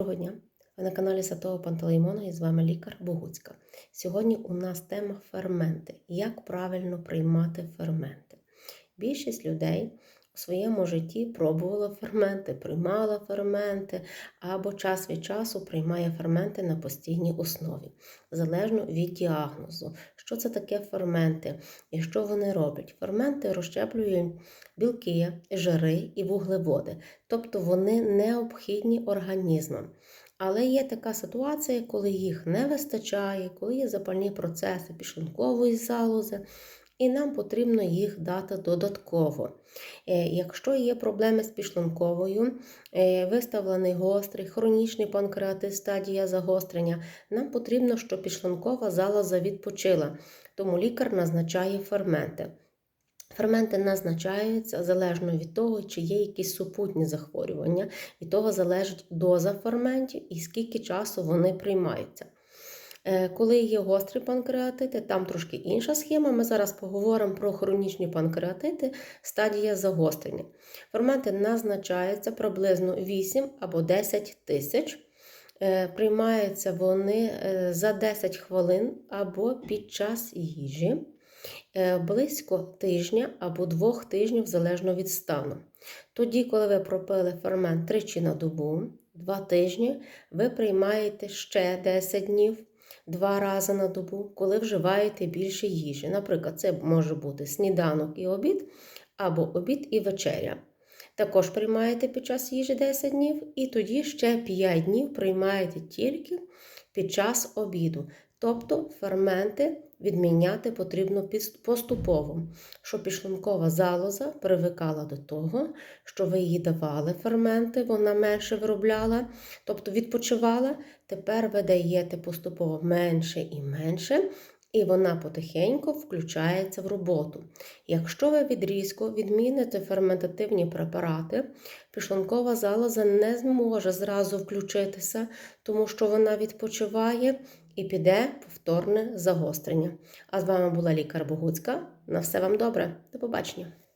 Доброго дня! Ви на каналі Святого Пантелеймона і з вами лікар Богуцька. Сьогодні у нас тема ферменти. Як правильно приймати ферменти. Більшість людей у своєму житті пробувала ферменти, приймала ферменти або час від часу приймає ферменти на постійній основі, залежно від діагнозу. Що це таке ферменти і що вони роблять? Ферменти розщеплюють білки, жири і вуглеводи, тобто вони необхідні організмам. Але є така ситуація, коли їх не вистачає, коли є запальні процеси підшлункової залози, і нам потрібно їх дати додатково. Е, Якщо є проблеми з підшлунковою, е, виставлений гострий, хронічний панкреатит, стадія загострення, нам потрібно, щоб підшлункова залоза відпочила, тому лікар назначає ферменти. Ферменти назначаються залежно від того, чи є якісь супутні захворювання, від того залежить доза ферментів і скільки часу вони приймаються. Е, Коли є гострі панкреатити, там трошки інша схема. Ми зараз поговоримо про хронічні панкреатити, стадія загострення. Ферменти назначаються приблизно 8 або 10 тисяч. Е, Приймаються вони е, за 10 хвилин або під час їжі. Близько тижня або двох тижнів залежно від стану. Тоді, коли ви пропили фермент тричі на добу, два тижні, ви приймаєте ще 10 днів, два рази на добу, коли вживаєте більше їжі. Наприклад, це може бути сніданок і обід, або обід і вечеря. Також приймаєте під час їжі 10 днів, і тоді ще 5 днів приймаєте тільки під час обіду. Тобто ферменти відміняти потрібно поступово, щоб підшлункова залоза привикала до того, що ви їй давали ферменти, вона менше виробляла, тобто відпочивала. Тепер ви даєте поступово менше і менше, і вона потихеньку включається в роботу. Якщо ви відрізко відміните ферментативні препарати, пішлункова залоза не зможе зразу включитися, тому що вона відпочиває і піде повторне загострення. А з вами була лікар Богуцька. На все вам добре. До побачення!